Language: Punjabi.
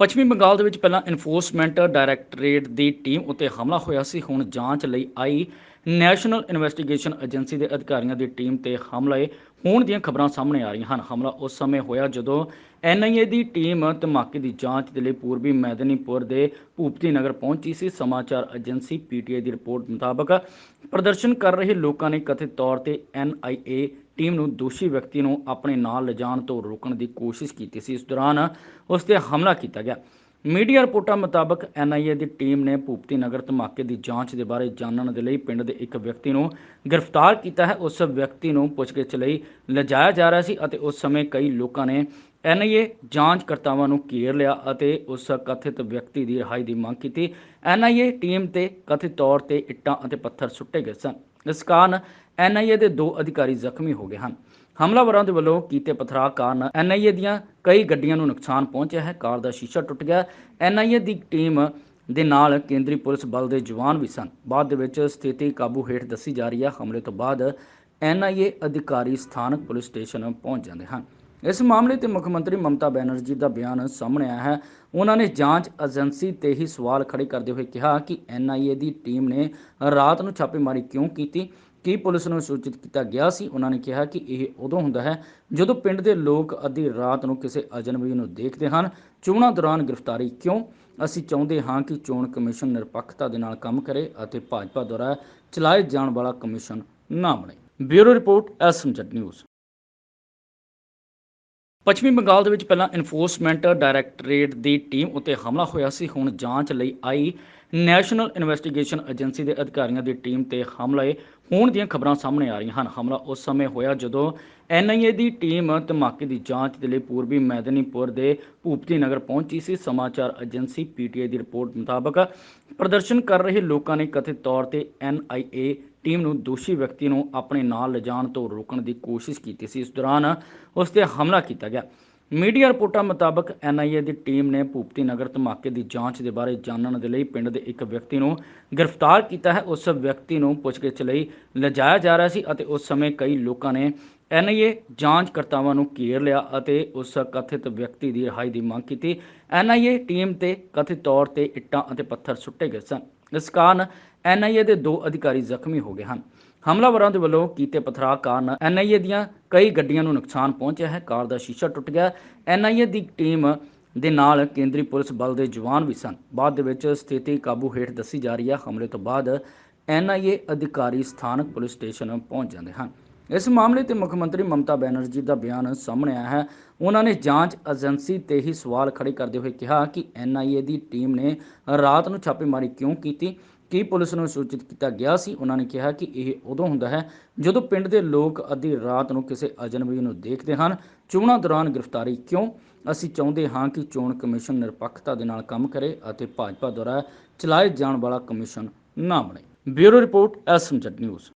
ਪੱਛਮੀ ਬੰਗਾਲ ਦੇ ਵਿੱਚ ਪਹਿਲਾਂ ਇਨਫੋਰਸਮੈਂਟ ਡਾਇਰੈਕਟੋਰੇਟ ਦੀ ਟੀਮ ਉੱਤੇ ਹਮਲਾ ਹੋਇਆ ਸੀ। ਹੁਣ ਜਾਂਚ ਲਈ ਆਈ ਨੈਸ਼ਨਲ ਇਨਵੈਸਟੀਗੇਸ਼ਨ ਏਜੰਸੀ ਦੇ ਅਧਿਕਾਰੀਆਂ ਦੀ ਟੀਮ ਤੇ ਹਮਲੇ। ਹੋਣ ਦੀਆਂ ਖਬਰਾਂ ਸਾਹਮਣੇ ਆ ਰਹੀਆਂ ਹਨ। ਹਮਲਾ ਉਸ ਸਮੇਂ ਹੋਇਆ ਜਦੋਂ ਐਨਆਈਏ ਦੀ ਟੀਮ ਧਮਾਕੇ ਦੀ ਜਾਂਚ ਦੇ ਲਈ ਪੂਰਬੀ ਮੈਦਨੀਪੁਰ ਦੇ ਭੂਪਤੀ ਨਗਰ ਪਹੁੰਚੀ ਸੀ। ਸਮਾਚਾਰ ਏਜੰਸੀ ਪੀਟੀਆਈ ਦੀ ਰਿਪੋਰਟ ਮੁਤਾਬਕ ਪ੍ਰਦਰਸ਼ਨ ਕਰ ਰਹੇ ਲੋਕਾਂ ਨੇ ਕਥਿਤ ਤੌਰ ਤੇ ਐਨਆਈਏ ਟੀਮ ਨੂੰ ਦੋਸ਼ੀ ਵਿਅਕਤੀ ਨੂੰ ਆਪਣੇ ਨਾਲ ਲਿਜਾਣ ਤੋਂ ਰੋਕਣ ਦੀ ਕੋਸ਼ਿਸ਼ ਕੀਤੀ ਸੀ। ਇਸ ਦੌਰਾਨ ਉਸ ਤੇ ਹਮਲਾ ਕੀਤਾ ਗਿਆ। ਮੀਡੀਆ ਰਿਪੋਰਟਾਂ ਮੁਤਾਬਕ ਐਨਆਈਏ ਦੀ ਟੀਮ ਨੇ ਭੂਪਤੀ ਨਗਰ ਧਮਾਕੇ ਦੀ ਜਾਂਚ ਦੇ ਬਾਰੇ ਜਾਣਨ ਦੇ ਲਈ ਪਿੰਡ ਦੇ ਇੱਕ ਵਿਅਕਤੀ ਨੂੰ ਗ੍ਰਿਫਤਾਰ ਕੀਤਾ ਹੈ। ਉਸ ਵਿਅਕਤੀ ਨੂੰ ਪੁੱਛਗਿੱਛ ਲਈ ਲਿਜਾਇਆ ਜਾ ਰਿਹਾ ਸੀ ਅਤੇ ਉਸ ਸਮੇਂ ਕਈ ਲੋਕਾਂ ਨੇ ਐਨਆਈਏ ਜਾਂਚਕਰਤਾਵਾਂ ਨੂੰ ਘੇਰ ਲਿਆ ਅਤੇ ਉਸ ਕਥਿਤ ਵਿਅਕਤੀ ਦੀ ਰਿਹਾਈ ਦੀ ਮੰਗ ਕੀਤੀ। ਐਨਆਈਏ ਟੀਮ ਤੇ ਕਥਿਤ ਤੌਰ ਤੇ ਇੱਟਾਂ ਅਤੇ ਪੱਥਰ ਸੁੱਟੇ ਗਏ ਸਨ। ਇਸ ਕਾਰਨ ਐਨਆਈਏ ਦੇ ਦੋ ਅਧਿਕਾਰੀ ਜ਼ਖਮੀ ਹੋ ਗਏ ਹਨ। ਹਮਲਾਵਰਾਂ ਦੇ ਵੱਲੋਂ ਕੀਤੇ ਪਥਰਾਅ ਕਾਰਨ ਐਨਆਈਏ ਦੀਆਂ ਕਈ ਗੱਡੀਆਂ ਨੂੰ ਨੁਕਸਾਨ ਪਹੁੰਚਿਆ ਹੈ। ਕਾਰ ਦਾ ਸ਼ੀਸ਼ਾ ਟੁੱਟ ਗਿਆ। ਐਨਆਈਏ ਦੀ ਟੀਮ ਦੇ ਨਾਲ ਕੇਂਦਰੀ ਪੁਲਿਸ ਬਲ ਦੇ ਜਵਾਨ ਵੀ ਸਨ। ਬਾਅਦ ਦੇ ਵਿੱਚ ਸਥਿਤੀ ਕਾਬੂ ਹੇਠ ਦੱਸੀ ਜਾ ਰਹੀ ਹੈ। ਹਮਲੇ ਤੋਂ ਬਾਅਦ ਐਨਆਈਏ ਅਧਿਕਾਰੀ ਸਥਾਨਕ ਪੁਲਿਸ ਸਟੇਸ਼ਨ ਪਹੁੰਚ ਜਾਂਦੇ ਹਨ। ਇਸ ਮਾਮਲੇ ਤੇ ਮੁੱਖ ਮੰਤਰੀ ਮਮਤਾ ਬੈਨਰਜੀ ਦਾ ਬਿਆਨ ਸਾਹਮਣੇ ਆਇਆ ਹੈ। ਉਹਨਾਂ ਨੇ ਜਾਂਚ ਏਜੰਸੀ ਤੇ ਹੀ ਸਵਾਲ ਖੜੇ ਕਰਦੇ ਹੋਏ ਕਿਹਾ ਕਿ ਐਨਆਈਏ ਦੀ ਟੀਮ ਨੇ ਰਾਤ ਨੂੰ ਛਾਪੇਮਾਰੀ ਕਿਉਂ ਕੀਤੀ? ਕੀ ਪੁਲਿਸ ਨੂੰ ਸੂਚਿਤ ਕੀਤਾ ਗਿਆ ਸੀ? ਉਹਨਾਂ ਨੇ ਕਿਹਾ ਕਿ ਇਹ ਉਦੋਂ ਹੁੰਦਾ ਹੈ ਜਦੋਂ ਪਿੰਡ ਦੇ ਲੋਕ ਅੱਧੀ ਰਾਤ ਨੂੰ ਕਿਸੇ ਅਜਨਬੀ ਨੂੰ ਦੇਖਦੇ ਹਨ। ਚੋਣਾਂ ਦੌਰਾਨ ਗ੍ਰਿਫਤਾਰੀ ਕਿਉਂ? ਅਸੀਂ ਚਾਹੁੰਦੇ ਹਾਂ ਕਿ ਚੋਣ ਕਮਿਸ਼ਨ ਨਿਰਪੱਖਤਾ ਦੇ ਨਾਲ ਕੰਮ ਕਰੇ ਅਤੇ ਭਾਜਪਾ ਦੁਆਰਾ ਚਲਾਏ ਜਾਣ ਵਾਲਾ ਕਮਿਸ਼ਨ ਨਾ ਬਣੇ। Bureau report SMZ news. ਪੱਛਮੀ ਬੰਗਾਲ ਦੇ ਵਿੱਚ ਪਹਿਲਾਂ ਇਨਫੋਰਸਮੈਂਟ ਡਾਇਰੈਕਟੋਰੇਟ ਦੀ ਟੀਮ ਉੱਤੇ ਹਮਲਾ ਹੋਇਆ ਸੀ। ਹੁਣ ਜਾਂਚ ਲਈ ਆਈ ਨੈਸ਼ਨਲ ਇਨਵੈਸਟੀਗੇਸ਼ਨ ਏਜੰਸੀ ਦੇ ਅਧਿਕਾਰੀਆਂ ਦੀ ਟੀਮ ਤੇ ਹਮਲੇ ਹੋਣ ਦੀਆਂ ਖਬਰਾਂ ਸਾਹਮਣੇ ਆ ਰਹੀਆਂ ਹਨ। ਹਮਲਾ ਉਸ ਸਮੇਂ ਹੋਇਆ ਜਦੋਂ ਐਨਆਈਏ ਦੀ ਟੀਮ ਧਮਾਕੇ ਦੀ ਜਾਂਚ ਦੇ ਲਈ ਪੂਰਬੀ ਮੈਦਨੀਪੁਰ ਦੇ ਭੂਪਤੀ ਨਗਰ ਪਹੁੰਚੀ ਸੀ। ਸਮਾਚਾਰ ਏਜੰਸੀ ਪੀਟੀਆਈ ਦੀ ਰਿਪੋਰਟ ਮੁਤਾਬਕ ਪ੍ਰਦਰਸ਼ਨ ਕਰ ਰਹੇ ਲੋਕਾਂ ਨੇ ਕਥਿਤ ਤੌਰ ਤੇ ਐਨਆਈਏ ਟੀਮ ਨੂੰ ਦੋਸ਼ੀ ਵਿਅਕਤੀ ਨੂੰ ਆਪਣੇ ਨਾਲ ਲਿਜਾਣ ਤੋਂ ਰੋਕਣ ਦੀ ਕੋਸ਼ਿਸ਼ ਕੀਤੀ ਸੀ। ਇਸ ਦੌਰਾਨ ਉਸ ਤੇ ਹਮਲਾ ਕੀਤਾ ਗਿਆ। ਮੀਡੀਆ ਰਿਪੋਰਟਾਂ ਮੁਤਾਬਕ ਐਨਆਈਏ ਦੀ ਟੀਮ ਨੇ ਭੂਪਤੀ ਨਗਰ ਧਮਾਕੇ ਦੀ ਜਾਂਚ ਦੇ ਬਾਰੇ ਜਾਣਨ ਦੇ ਲਈ ਪਿੰਡ ਦੇ ਇੱਕ ਵਿਅਕਤੀ ਨੂੰ ਗ੍ਰਿਫਤਾਰ ਕੀਤਾ ਹੈ। ਉਸ ਵਿਅਕਤੀ ਨੂੰ ਪੁੱਛਗਿੱਛ ਲਈ ਲਿਜਾਇਆ ਜਾ ਰਿਹਾ ਸੀ ਅਤੇ ਉਸ ਸਮੇਂ ਕਈ ਲੋਕਾਂ ਨੇ ਐਨਆਈਏ ਜਾਂਚਕਰਤਾਵਾਂ ਨੂੰ ਘੇਰ ਲਿਆ ਅਤੇ ਉਸ ਕਥਿਤ ਵਿਅਕਤੀ ਦੀ ਰਿਹਾਈ ਦੀ ਮੰਗ ਕੀਤੀ। ਐਨਆਈਏ ਟੀਮ ਤੇ ਕਥਿਤ ਤੌਰ ਤੇ ਇੱਟਾਂ ਅਤੇ ਪੱਥਰ ਸੁੱਟੇ ਗਏ ਸਨ। ਇਸ ਕਾਰਨ ਐਨਆਈਏ ਦੇ ਦੋ ਅਧਿਕਾਰੀ ਜ਼ਖਮੀ ਹੋ ਗਏ ਹਨ। ਹਮਲਾਵਰਾਂ ਦੇ ਵੱਲੋਂ ਕੀਤੇ ਪਥਰਾਅ ਕਾਰਨ ਐਨਆਈਏ ਦੀਆਂ ਕਈ ਗੱਡੀਆਂ ਨੂੰ ਨੁਕਸਾਨ ਪਹੁੰਚਿਆ ਹੈ। ਕਾਰ ਦਾ ਸ਼ੀਸ਼ਾ ਟੁੱਟ ਗਿਆ। ਐਨਆਈਏ ਦੀ ਟੀਮ ਦੇ ਨਾਲ ਕੇਂਦਰੀ ਪੁਲਿਸ ਬਲ ਦੇ ਜਵਾਨ ਵੀ ਸਨ। ਬਾਅਦ ਦੇ ਵਿੱਚ ਸਥਿਤੀ ਕਾਬੂ ਹੇਠ ਦੱਸੀ ਜਾ ਰਹੀ ਹੈ। ਹਮਲੇ ਤੋਂ ਬਾਅਦ ਐਨਆਈਏ ਅਧਿਕਾਰੀ ਸਥਾਨਕ ਪੁਲਿਸ ਸਟੇਸ਼ਨ ਪਹੁੰਚ ਜਾਂਦੇ ਹਨ। ਇਸ ਮਾਮਲੇ ਤੇ ਮੁੱਖ ਮੰਤਰੀ ਮਮਤਾ ਬੈਨਰਜੀ ਦਾ ਬਿਆਨ ਸਾਹਮਣੇ ਆਇਆ ਹੈ। ਉਹਨਾਂ ਨੇ ਜਾਂਚ ਏਜੰਸੀ ਤੇ ਹੀ ਸਵਾਲ ਖੜੇ ਕਰਦੇ ਹੋਏ ਕਿਹਾ ਕਿ ਐਨਆਈਏ ਦੀ ਟੀਮ ਨੇ ਰਾਤ ਨੂੰ ਛਾਪੇਮਾਰੀ ਕਿਉਂ ਕੀਤੀ? ਕੀ ਪੁਲਿਸ ਨੂੰ ਸੂਚਿਤ ਕੀਤਾ ਗਿਆ ਸੀ? ਉਹਨਾਂ ਨੇ ਕਿਹਾ ਕਿ ਇਹ ਉਦੋਂ ਹੁੰਦਾ ਹੈ ਜਦੋਂ ਪਿੰਡ ਦੇ ਲੋਕ ਅੱਧੀ ਰਾਤ ਨੂੰ ਕਿਸੇ ਅਜਨਬੀ ਨੂੰ ਦੇਖਦੇ ਹਨ। ਚੋਣਾਂ ਦੌਰਾਨ ਗ੍ਰਿਫਤਾਰੀ ਕਿਉਂ? ਅਸੀਂ ਚਾਹੁੰਦੇ ਹਾਂ ਕਿ ਚੋਣ ਕਮਿਸ਼ਨ ਨਿਰਪੱਖਤਾ ਦੇ ਨਾਲ ਕੰਮ ਕਰੇ ਅਤੇ ਭਾਜਪਾ ਦੁਆਰਾ ਚਲਾਏ ਜਾਣ ਵਾਲਾ ਕਮਿਸ਼ਨ ਨਾ ਬਣੇ। Bureau report SMZ news.